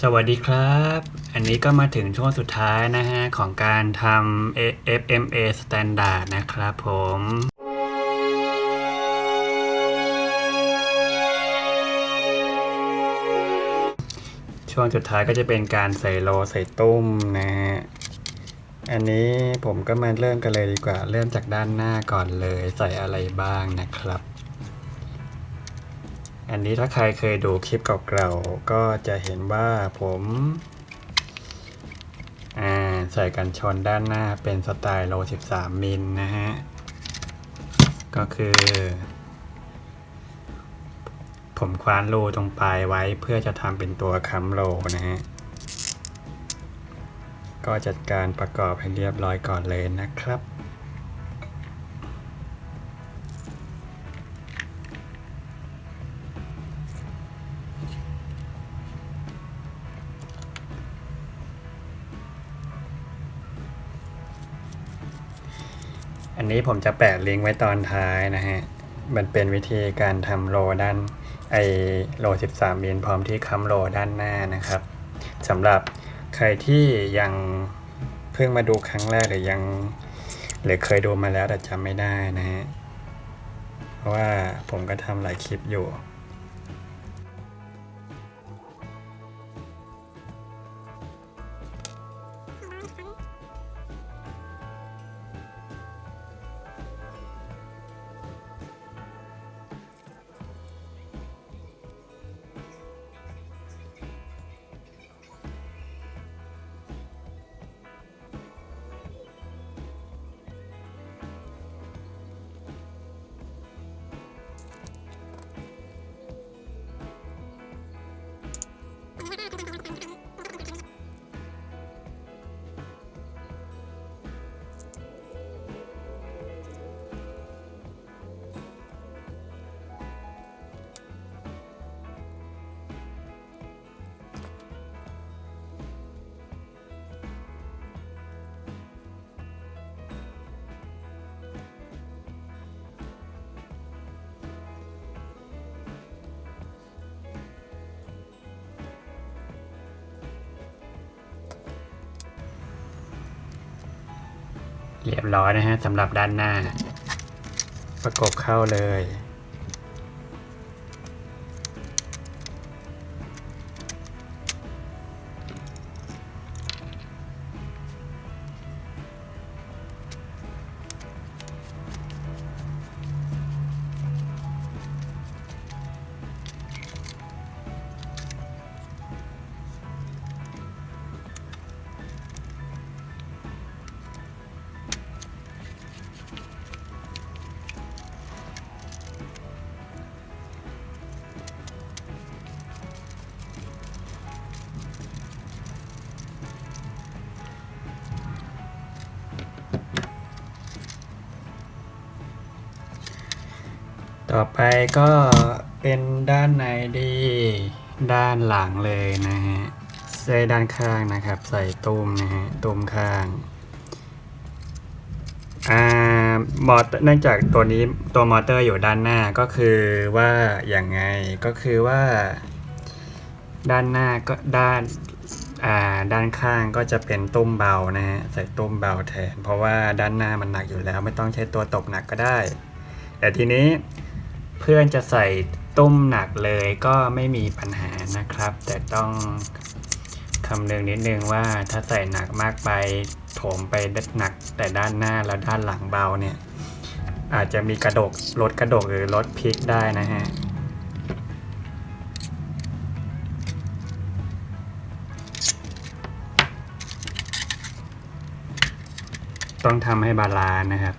สวัสดีครับ อันนี้ก็มาถึงช่วงสุดท้ายนะฮะ ของการทำ FMA Standard นะครับผมช่วงสุดท้ายก็จะเป็นการใส่โลใส่ตุ้มนะฮะ อันนี้ผมก็มาเริ่มกันเลยดีกว่า เริ่มจากด้านหน้าก่อนเลยใส่อะไรบ้างนะครับ อันนี้ถ้าใครเคยดูคลิปเก่าๆก็จะเห็นว่าผมาใส่กันชนด้านหน้าเป็นสไตล์โล 13 มิลนะฮะ ก็คือ ผมคว้านรูตรงปลายไว้เพื่อจะทำเป็นตัวค้ำโลนะฮะ ก็จัดการประกอบให้เรียบร้อยก่อนเลยนะครับ นนี้ผมจะแปะลิงก์ไว้ตอนท้ายนะฮะ มันเป็นวิธีการทำโลด้านไอโล 13มิลพร้อมที่ค้ำโลด้านหน้านะครับสำหรับใครที่ยังเพิ่งมาดูครั้งแรกหรือยัง หรือเคยดูมาแล้วแต่จำไม่ได้นะฮะ เพราะว่าผมก็ทำหลายคลิปอยู่ เรียบร้อยนะฮะสำหรับด้านหน้า ประกบเข้าเลย ต่อไปก็เป็นด้านในดี ด้านหลังเลยนะฮะใส่ด้านข้างนะครับ ใส่ตุ้มนะฮะตุ้มข้างอ่ามอเตอร์เนื่องจากตัวนี้ตัวมอเตอร์อยู่ด้านหน้าก็คือว่าอย่างไงก็คือว่า ด้านหน้าก็ด้านอ่าด้านข้างก็จะเป็นตุ้มเบานะฮะใส่ตุ้มเบาแทน เพราะว่าด้านหน้ามันหนักอยู่แล้ว ไม่ต้องใช้ตัวตบหนักก็ได้ แต่ทีนี้ เพื่อนจะใส่ตุ้มหนักเลยก็ไม่มีปัญหานะครับ แต่ต้องคำนึงนิดนึงว่าถ้าใส่หนักมากไปโถมไปหนักแต่ด้านหน้าแล้วด้านหลังเบาเนี่ย อาจจะมีกระดกรถกระดกหรือรถพลิกได้นะฮะต้องทำให้บาลานนะครับ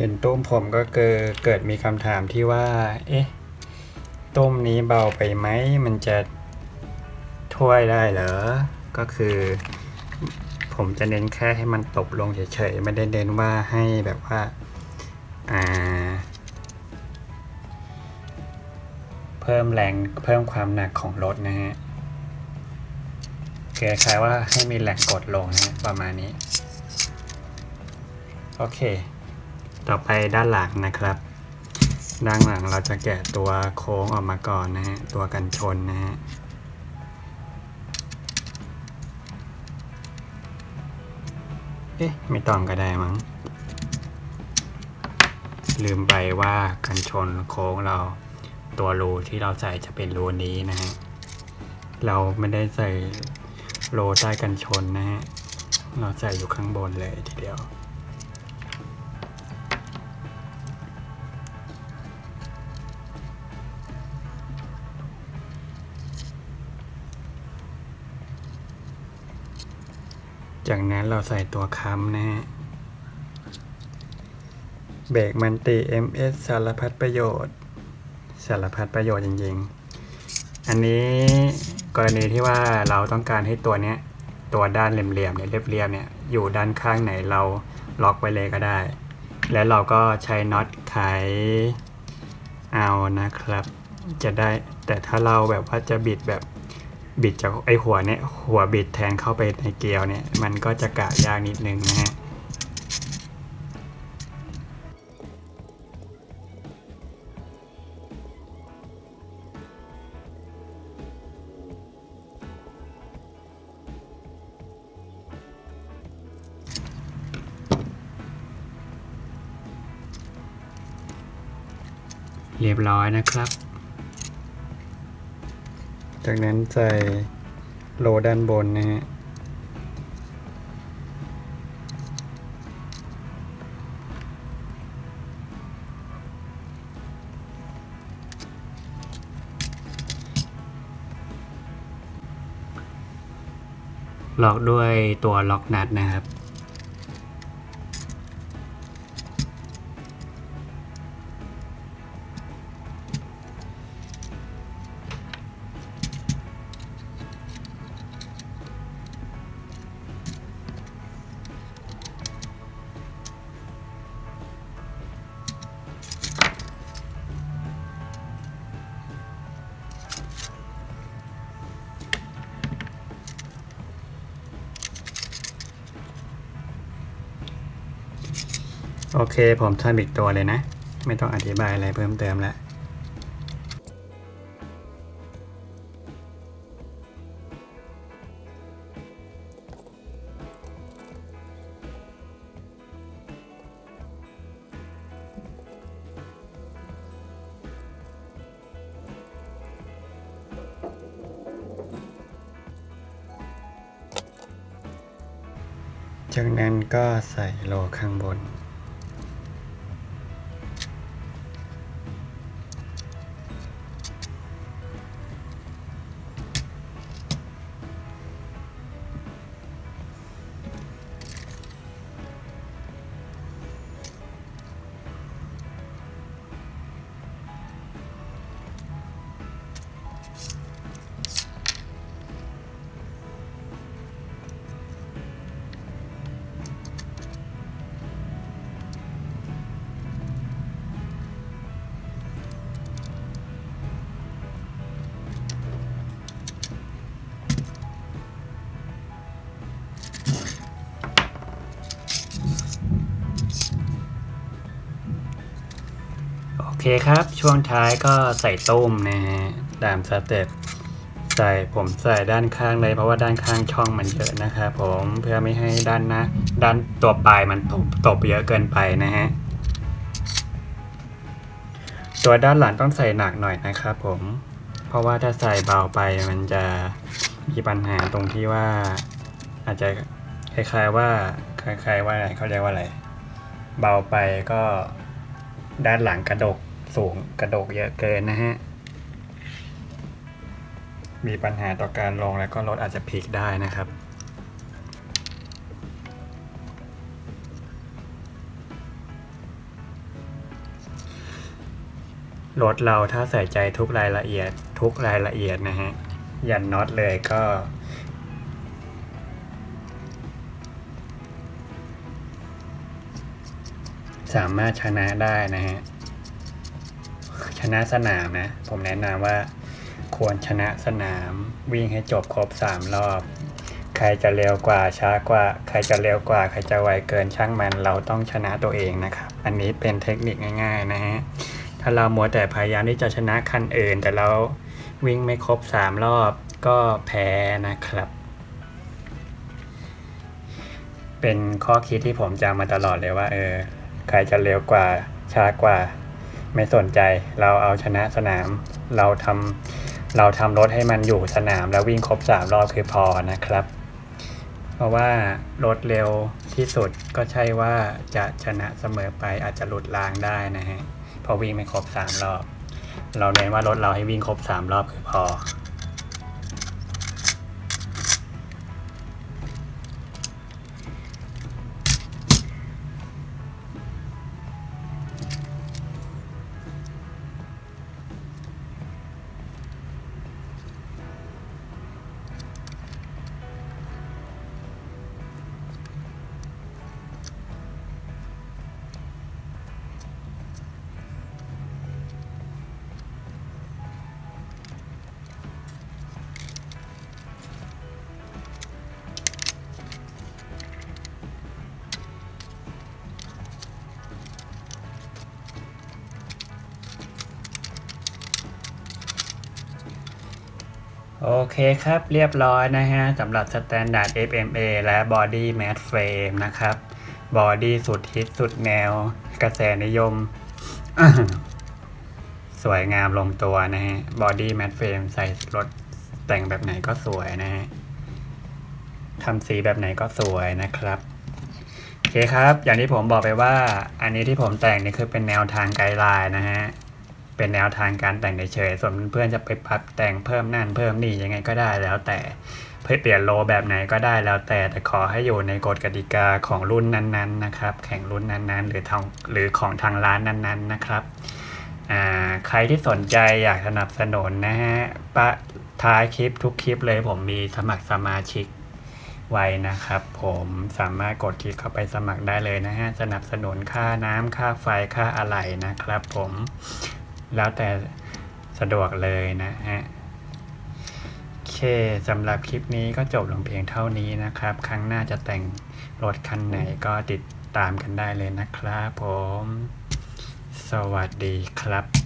เห็นตุ้มผมก็เกิดเกิดมีคำถามที่ว่า เอ๊ะตุ้มนี้เบาไปไหม มันจะถ้วยได้เหรอ ก็คือ ผมจะเน้นแค่ให้มันตกลงเฉยๆ ไม่ได้เน้นว่าให้แบบว่า อ่า เพิ่มแรงเพิ่มความหนักของรถนะฮะคคล้ายว่าให้มีแรงกดลงนะประมาณนี้ โอเค ต่อไปด้านหลังนะครับ ด้านหลังเราจะแกะตัวโค้งออกมาก่อนนะฮะ ตัวกันชนนะฮะเอ๊ะ ไม่ต้องก็ได้มั้ง ลืมไปว่ากันชนโค้งเราตัวรูที่เราใส่จะเป็นรูนี้นะฮะ เราไม่ได้ใส่โลใต้กันชนนะฮะ เราใส่อยู่ข้างบนเลยทีเดียว จากนั้นเราใส่ตัวค้ำนะฮะเบรกมันติ MS สารพัดประโยชน์ สารพัดประโยชน์จริงๆ อันนี้กรณีที่ว่าเราต้องการให้ตัวเนี้ยตัวด้านเหลี่ยมๆเนี่ยเรียบๆเนี่ยอยู่ด้านข้างไหนเราล็อกไว้เลยก็ได้ แล้วเราก็ใช้น็อตไขเอานะครับ จะได้แต่ถ้าเราแบบว่าจะบิดแบบ บิดจากไอหัวเนี่ยหัวบิดแทนเข้าไปในเกลียวเนี่ย มันก็จะกะยากนิดนึงนะฮะเรียบร้อยนะครับ จากนั้นใส่โลด้านบนนะฮะล็อกด้วยตัวล็อกนัดนะครับ โอเค ผมทำอีกตัวเลยนะ ไม่ต้องอธิบายอะไรเพิ่มเติมแล้วจากนั้นก็ใส่โลข้างบน คครับ ช่วงท้ายก็ใส่ตุ้มนะฮะตามสเต็ปใส่ผมใส่ด้านข้างเลยเพราะว่าด้านข้างช่องมันเยอะนะครับผมเพื่อไม่ให้ด้านน้าด้านตัวปลายมันตบตบเยอะเกินไปนะฮะตัวด้านหลังต้องใส่หนักหน่อยนะครับผมเพราะว่าถ้าใส่เบาไปมันจะมีปัญหาตรงที่ว่า อาจจะคล้ายๆว่าคล้ายๆว่าอะไรเขาเรียกว่าอะไร เบาไปก็ด้านหลังกระดก สูงกระโดกเยอะเกินนะฮะ มีปัญหาต่อการลงแล้วก็รถอาจจะพลิกได้นะครับ รถเราถ้าใส่ใจทุกรายละเอียดทุกรายละเอียดนะฮะ ยันน็อตเลยก็สามารถชนะได้นะฮะ นะสนามนะ ผมแนะนำว่าควรชนะสนามวิ่งให้จบครบสามรอบ ใครจะเร็วกว่าช้ากว่า ใครจะเร็วกว่า ใครจะไวเกินช่างมันเราต้องชนะตัวเองนะครับ อันนี้เป็นเทคนิคง่ายๆนะฮะถ้าเรามัวแต่พยายามที่จะชนะคันอื่น แต่เราวิ่งไม่ครบสามรอบก็แพ้นะครับ เป็นข้อคิดที่ผมจำมาตลอดเลยว่าเออใครจะเร็วกว่าช้ากว่า ไม่สนใจ เราเอาชนะสนาม เราทำเราทำรถให้มันอยู่สนามแล้ววิ่งครบสามรอบคือพอนะครับ เพราะว่ารถเร็วที่สุดก็ใช่ว่าจะชนะเสมอไปอาจจะหลุดรางได้นะฮะพอวิ่งไม่ครบสามรอบ เราเน้นว่ารถเราให้วิ่งครบสามรอบคือพอ เคครับเรียบร้อยนะฮะสำหรับ Standard FMA และ Body Matte Frame นะครับ Body สุดฮิตสุดแนว กระแสนิยม สวยงามลงตัวนะฮะ Body Matte Frame ใส่รถแต่งแบบไหนก็สวยนะฮะทำสีแบบไหนก็สวยนะครับโอเคครับ อย่างที่ผมบอกไปว่า อันนี้ที่ผมแต่งนี่คือเป็นแนวทางไกด์ไลน์นะฮะ เป็นแนวทางการแต่งเฉยๆส่วนเพื่อนจะไปปรับแต่งเพิ่มนั่นเพิ่มนี่ยังไงก็ได้แล้วแต่เพื่อเปลี่ยนโลแบบไหนก็ได้แล้วแต่แต่ขอให้อยู่ในกฎกติกาของรุ่นนั้นๆนะครับ แข่งรุ่นนั้นๆ หรือทางหรือของทางร้านนั้นๆนะครับใครที่สนใจอยากสนับสนุนนะฮะปะท้ายคลิปทุกคลิปเลยผมมีสมัครสมาชิกไว้นะครับ ผมสามารถกดคลิกเข้าไปสมัครได้เลยนะฮะ สนับสนุนค่าน้ำค่าไฟค่าอะไรนะครับผม แล้วแต่สะดวกเลยนะฮะโอเคสำหรับคลิปนี้ก็จบลงเพียงเท่านี้นะครับ ครั้งหน้าจะแต่งรถคันไหนก็ติดตามกันได้เลยนะครับผม สวัสดีครับ